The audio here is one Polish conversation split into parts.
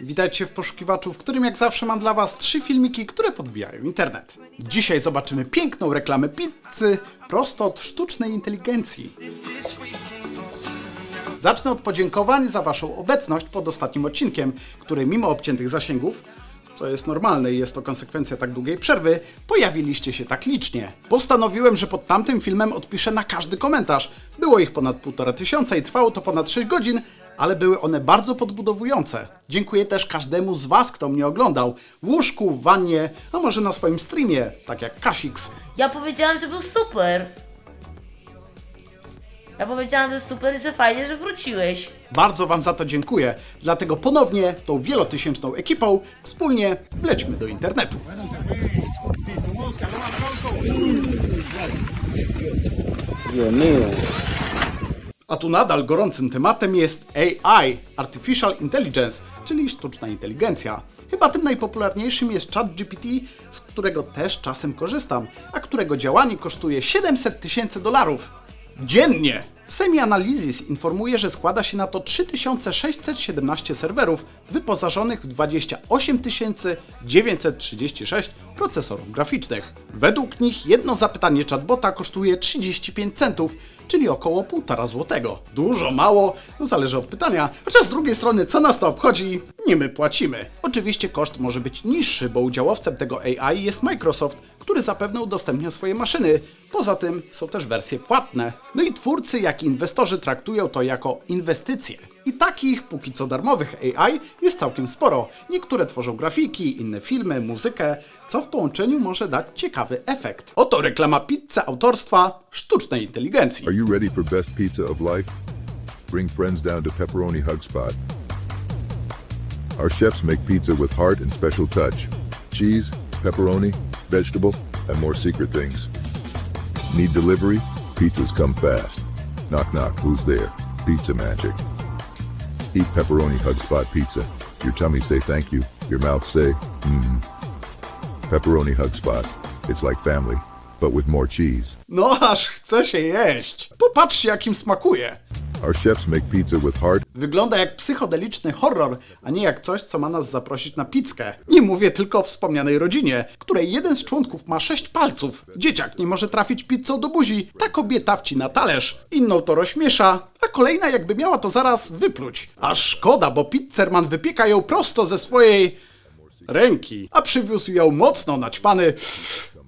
Witajcie w poszukiwaczu, w którym jak zawsze mam dla Was trzy filmiki, które podbijają internet. Dzisiaj zobaczymy piękną reklamę pizzy prosto od sztucznej inteligencji. Zacznę od podziękowań za Waszą obecność pod ostatnim odcinkiem, który mimo obciętych zasięgów, to jest normalne i jest to konsekwencja tak długiej przerwy, pojawiliście się tak licznie. Postanowiłem, że pod tamtym filmem odpiszę na każdy komentarz. Było ich ponad półtora tysiąca i trwało to ponad 6 godzin, ale były one bardzo podbudowujące. Dziękuję też każdemu z Was, kto mnie oglądał. W łóżku, w wannie, a może na swoim streamie, tak jak Kasix. Ja powiedziałam, że był super. Ja powiedziałam, że super i że fajnie, że wróciłeś. Bardzo Wam za to dziękuję. Dlatego ponownie tą wielotysięczną ekipą wspólnie wlećmy do internetu. A tu nadal gorącym tematem jest AI, Artificial Intelligence, czyli sztuczna inteligencja. Chyba tym najpopularniejszym jest ChatGPT, z którego też czasem korzystam, a którego działanie kosztuje 700 tysięcy dolarów. Dziennie! Semi-Analysis informuje, że składa się na to 3617 serwerów wyposażonych w 28 936 procesorów graficznych. Według nich jedno zapytanie chatbota kosztuje 35 centów, czyli około 1,5 złotego. Dużo, mało, no zależy od pytania. Chociaż z drugiej strony, co nas to obchodzi? Nie my płacimy. Oczywiście koszt może być niższy, bo udziałowcem tego AI jest Microsoft, który zapewne udostępnia swoje maszyny. Poza tym są też wersje płatne. No i twórcy, jak i inwestorzy traktują to jako inwestycje. I takich, póki co darmowych AI jest całkiem sporo. Niektóre tworzą grafiki, inne filmy, muzykę, co w połączeniu może dać ciekawy efekt. Oto reklama pizzy autorstwa sztucznej inteligencji. Are you ready for best pizza of life? Bring friends down to Pepperoni Hug Spot. Our chefs make pizza with heart and special touch. Cheese, pepperoni, vegetable, and more secret things. Need delivery? Pizzas come fast. Knock knock, who's there? Pizza magic. Eat Pepperoni Hug Spot pizza. Your tummy say thank you. Your mouth say, mmm. Pepperoni Hug Spot. It's like family, but with more cheese. No aż chce się jeść. Popatrzcie jakim smakuje. Our chefs make pizza with heart Wygląda jak psychodeliczny horror, a nie jak coś, co ma nas zaprosić na pizzkę. Nie mówię tylko o wspomnianej rodzinie, której jeden z członków ma sześć palców. Dzieciak nie może trafić pizzą do buzi, ta kobieta wcina talerz, inną to rozśmiesza, a kolejna jakby miała to zaraz wypluć. A szkoda, bo pizzerman wypieka ją prosto ze swojej ręki, a przywiózł ją mocno naćpany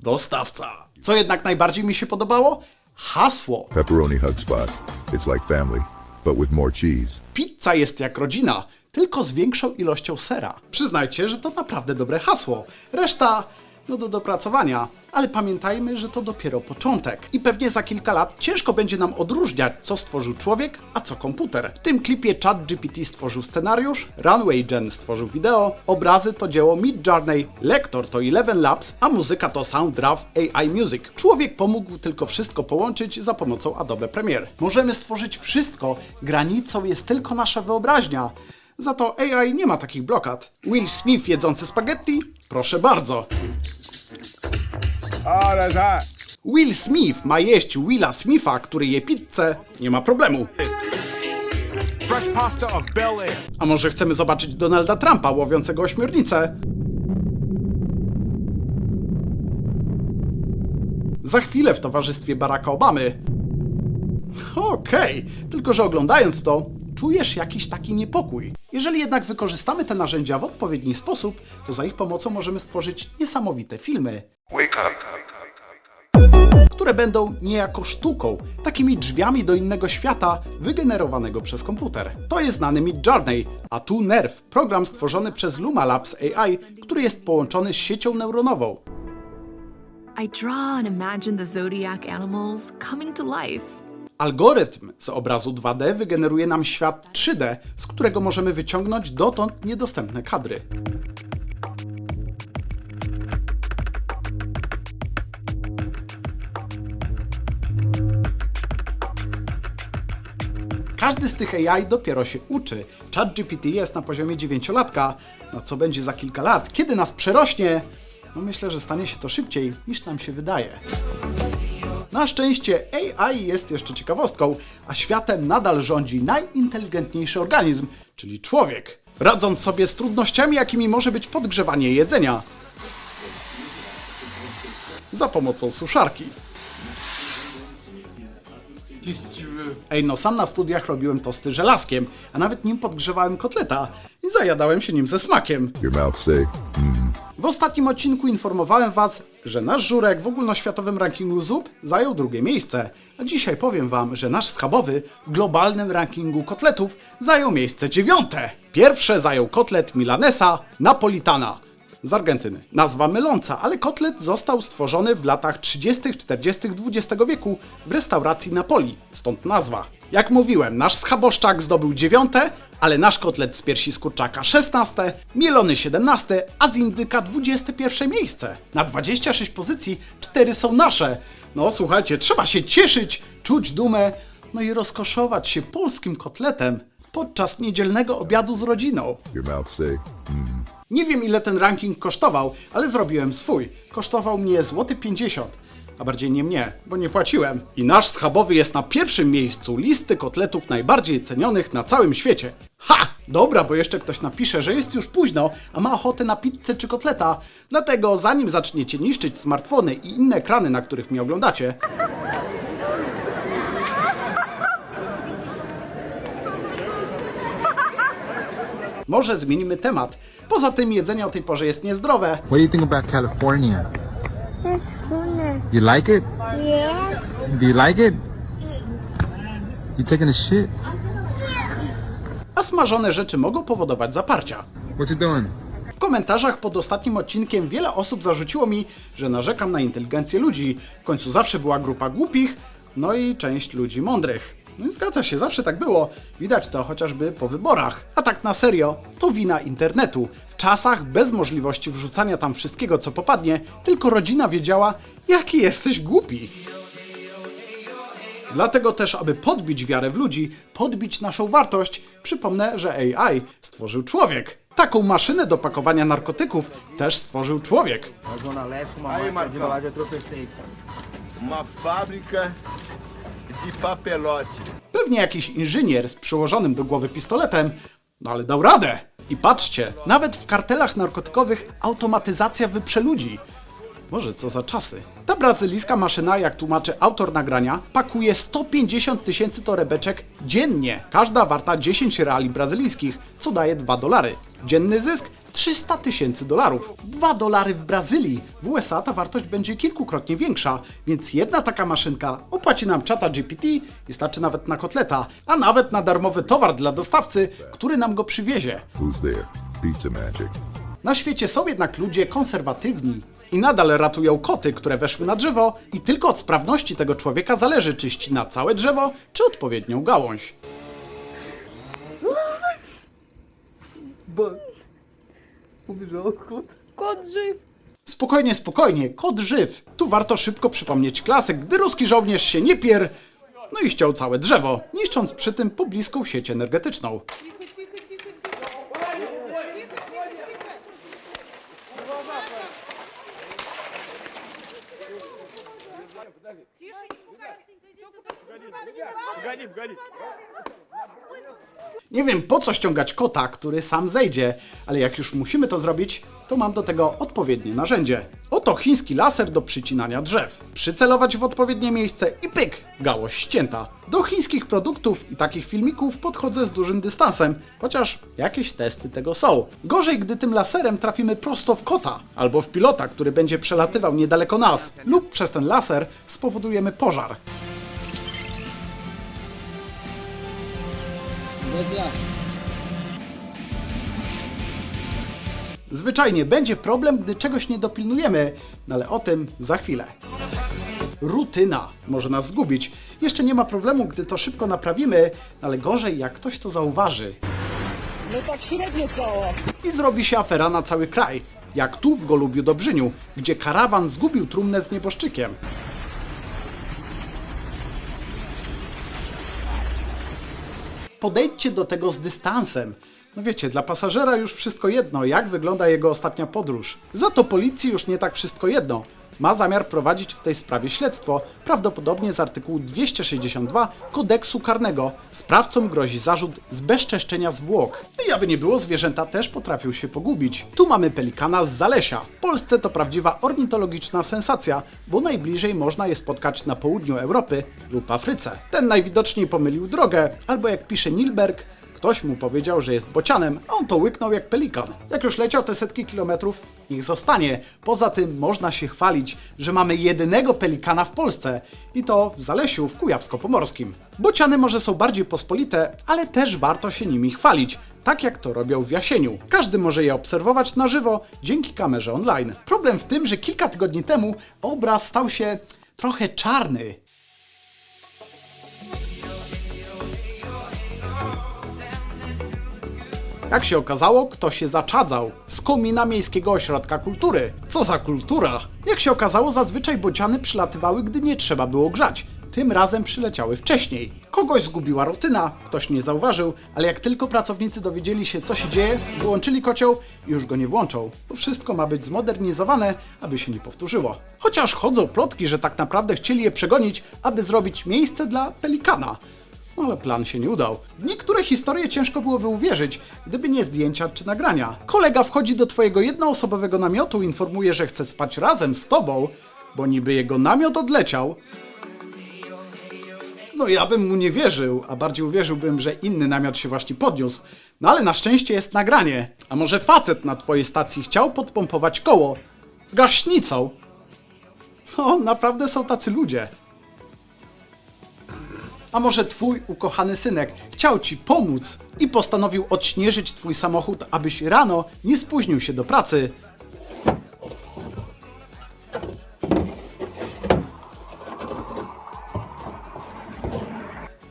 dostawca. Co jednak najbardziej mi się podobało? Hasło. Pepperoni Hug Spot. It's like family, but with more cheese. Pizza jest jak rodzina, tylko z większą ilością sera. Przyznajcie, że to naprawdę dobre hasło. Reszta, no do dopracowania. Ale pamiętajmy, że to dopiero początek. I pewnie za kilka lat ciężko będzie nam odróżniać, co stworzył człowiek, a co komputer. W tym klipie ChatGPT stworzył scenariusz, Runway Gen stworzył wideo, obrazy to dzieło Midjourney, lektor to Eleven Labs, a muzyka to Sounddraft AI Music. Człowiek pomógł tylko wszystko połączyć za pomocą Adobe Premiere. Możemy stworzyć wszystko, granicą jest tylko nasza wyobraźnia. Za to AI nie ma takich blokad. Will Smith jedzący spaghetti? Proszę bardzo. That's hot. Will Smith ma jeść Willa Smitha, który je pizzę, nie ma problemu. A może chcemy zobaczyć Donalda Trumpa łowiącego ośmiornicę? Za chwilę w towarzystwie Baracka Obamy. Okej, tylko że oglądając to, czujesz jakiś taki niepokój. Jeżeli jednak wykorzystamy te narzędzia w odpowiedni sposób, to za ich pomocą możemy stworzyć niesamowite filmy, które będą niejako sztuką, takimi drzwiami do innego świata wygenerowanego przez komputer. To jest znany Midjourney, a tu Nerv, program stworzony przez Luma Labs AI, który jest połączony z siecią neuronową. I draw and imagine the zodiac animals coming to life. Algorytm z obrazu 2D wygeneruje nam świat 3D, z którego możemy wyciągnąć dotąd niedostępne kadry. Każdy z tych AI dopiero się uczy. ChatGPT jest na poziomie 9-latka. No co będzie za kilka lat? Kiedy nas przerośnie? No myślę, że stanie się to szybciej niż nam się wydaje. Na szczęście AI jest jeszcze ciekawostką, a światem nadal rządzi najinteligentniejszy organizm, czyli człowiek. radząc sobie z trudnościami, jakimi może być podgrzewanie jedzenia za pomocą suszarki. Ej, no sam na studiach robiłem tosty żelazkiem, a nawet nim podgrzewałem kotleta i zajadałem się nim ze smakiem. Your mouth say, W ostatnim odcinku informowałem Was, że nasz żurek w ogólnoświatowym rankingu zup zajął drugie miejsce. A dzisiaj powiem Wam, że nasz schabowy w globalnym rankingu kotletów zajął miejsce dziewiąte. Pierwsze zajął kotlet Milanesa Napolitana z Argentyny. Nazwa myląca, ale kotlet został stworzony w latach 30-40 XX wieku w restauracji Napoli, stąd nazwa. Jak mówiłem, nasz schaboszczak zdobył dziewiąte, ale nasz kotlet z piersi z kurczaka 16, mielony 17, a z indyka 21 miejsce. Na 26 pozycji 4 są nasze. No słuchajcie, trzeba się cieszyć, czuć dumę, no i rozkoszować się polskim kotletem podczas niedzielnego obiadu z rodziną. say, Nie wiem ile ten ranking kosztował, ale zrobiłem swój. Kosztował mnie złoty 50, a bardziej nie mnie, bo nie płaciłem. I nasz schabowy jest na pierwszym miejscu listy kotletów najbardziej cenionych na całym świecie. Ha! Dobra, bo jeszcze ktoś napisze, że jest już późno, a ma ochotę na pizzę czy kotleta. Dlatego zanim zaczniecie niszczyć smartfony i inne ekrany, na których mnie oglądacie, może zmienimy temat. Poza tym jedzenie o tej porze jest niezdrowe, What do you think about California? You like it? Yeah. Do you like it? You taking a shit? a smażone rzeczy mogą powodować zaparcia. What you doing? W komentarzach pod ostatnim odcinkiem wiele osób zarzuciło mi, że narzekam na inteligencję ludzi. W końcu zawsze była grupa głupich, no i część ludzi mądrych. No i zgadza się, zawsze tak było. Widać to chociażby po wyborach. A tak na serio, to wina internetu. W czasach bez możliwości wrzucania tam wszystkiego, co popadnie, tylko rodzina wiedziała, jaki jesteś głupi. Dlatego też, aby podbić wiarę w ludzi, podbić naszą wartość, przypomnę, że AI stworzył człowiek. Taką maszynę do pakowania narkotyków też stworzył człowiek. Aí, Marcão. Uma fábrica de papelote. Pewnie jakiś inżynier z przyłożonym do głowy pistoletem, no ale dał radę. I patrzcie, nawet w kartelach narkotykowych automatyzacja wyprze ludzi. Może co za czasy. Ta brazylijska maszyna, jak tłumaczy autor nagrania, pakuje 150 tysięcy torebeczek dziennie. Każda warta 10 reali brazylijskich, co daje 2 dolary. Dzienny zysk 300 tysięcy dolarów. 2 dolary w Brazylii. W USA ta wartość będzie kilkukrotnie większa, więc jedna taka maszynka opłaci nam czata GPT i starczy nawet na kotleta, a nawet na darmowy towar dla dostawcy, który nam go przywiezie. who's there? Pizza magic. Na świecie są jednak ludzie konserwatywni i nadal ratują koty, które weszły na drzewo i tylko od sprawności tego człowieka zależy, czy ścina całe drzewo, czy odpowiednią gałąź. Kot żyw. Spokojnie, spokojnie, kot żyw. Tu warto szybko przypomnieć klasyk, gdy ruski żołnierz się nie pier... No i ściął całe drzewo, niszcząc przy tym pobliską sieć energetyczną. Nie wiem po co ściągać kota, który sam zejdzie, ale jak już musimy to zrobić, to mam do tego odpowiednie narzędzie. Oto chiński laser do przycinania drzew. Przycelować w odpowiednie miejsce i pyk, gałąź ścięta. Do chińskich produktów i takich filmików podchodzę z dużym dystansem, chociaż jakieś testy tego są. Gorzej, gdy tym laserem trafimy prosto w kota, albo w pilota, który będzie przelatywał niedaleko nas, lub przez ten laser spowodujemy pożar. Zwyczajnie będzie problem, gdy czegoś nie dopilnujemy, no ale o tym za chwilę. Rutyna może nas zgubić. Jeszcze nie ma problemu, gdy to szybko naprawimy, no ale gorzej, jak ktoś to zauważy. No tak średnio cała. I zrobi się afera na cały kraj. Jak tu w Golubiu Dobrzyniu, gdzie karawan zgubił trumnę z nieboszczykiem. Podejdźcie do tego z dystansem. No wiecie, dla pasażera już wszystko jedno, jak wygląda jego ostatnia podróż. Za to policji już nie tak wszystko jedno. Ma zamiar prowadzić w tej sprawie śledztwo, prawdopodobnie z artykułu 262 kodeksu karnego. Sprawcom grozi zarzut zbezczeszczenia zwłok. I aby nie było, zwierzęta też potrafią się pogubić. Tu mamy pelikana z Zalesia. W Polsce to prawdziwa ornitologiczna sensacja, bo najbliżej można je spotkać na południu Europy lub Afryce. Ten najwidoczniej pomylił drogę, albo jak pisze Nilberg, Ktoś mu powiedział, że jest bocianem, a on to łyknął jak pelikan. Jak już leciał te setki kilometrów, niech zostanie. Poza tym można się chwalić, że mamy jedynego pelikana w Polsce i to w Zalesiu w Kujawsko-Pomorskim. Bociany może są bardziej pospolite, ale też warto się nimi chwalić. Tak jak to robią w Jasieniu. Każdy może je obserwować na żywo dzięki kamerze online. Problem w tym, że kilka tygodni temu obraz stał się trochę czarny. Jak się okazało, ktoś się zaczadzał z komina Miejskiego Ośrodka Kultury. Co za kultura? Jak się okazało, zazwyczaj bociany przylatywały, gdy nie trzeba było grzać. Tym razem przyleciały wcześniej. Kogoś zgubiła rutyna, ktoś nie zauważył, ale jak tylko pracownicy dowiedzieli się, co się dzieje, wyłączyli kocioł i już go nie włączą. Bo wszystko ma być zmodernizowane, aby się nie powtórzyło. Chociaż chodzą plotki, że tak naprawdę chcieli je przegonić, aby zrobić miejsce dla pelikana. Ale plan się nie udał. W niektóre historie ciężko byłoby uwierzyć, gdyby nie zdjęcia czy nagrania. Kolega wchodzi do twojego jednoosobowego namiotu, informuje, że chce spać razem z tobą, bo niby jego namiot odleciał. No ja bym mu nie wierzył, a bardziej uwierzyłbym, że inny namiot się właśnie podniósł. No ale na szczęście jest nagranie. A może facet na twojej stacji chciał podpompować koło? Gaśnicą? No, naprawdę są tacy ludzie. A może twój ukochany synek chciał ci pomóc i postanowił odśnieżyć twój samochód, abyś rano nie spóźnił się do pracy?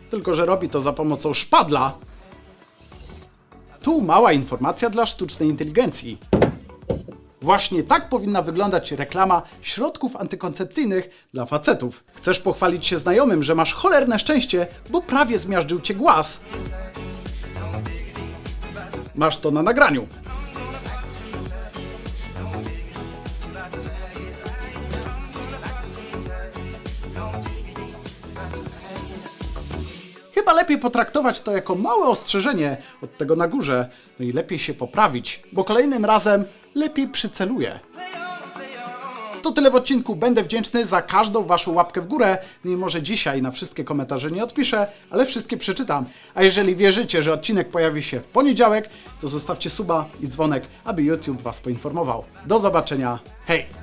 Tylko, że robi to za pomocą szpadla. Tu mała informacja dla sztucznej inteligencji. Właśnie tak powinna wyglądać reklama środków antykoncepcyjnych dla facetów. Chcesz pochwalić się znajomym, że masz cholerne szczęście, bo prawie zmiażdżył cię głaz. Masz to na nagraniu. Chyba lepiej potraktować to jako małe ostrzeżenie od tego na górze, no i lepiej się poprawić, bo kolejnym razem lepiej przyceluję. To tyle w odcinku. Będę wdzięczny za każdą Waszą łapkę w górę. I może dzisiaj na wszystkie komentarze nie odpiszę, ale wszystkie przeczytam. A jeżeli wierzycie, że odcinek pojawi się w poniedziałek, to zostawcie suba i dzwonek, aby YouTube Was poinformował. Do zobaczenia. Hej!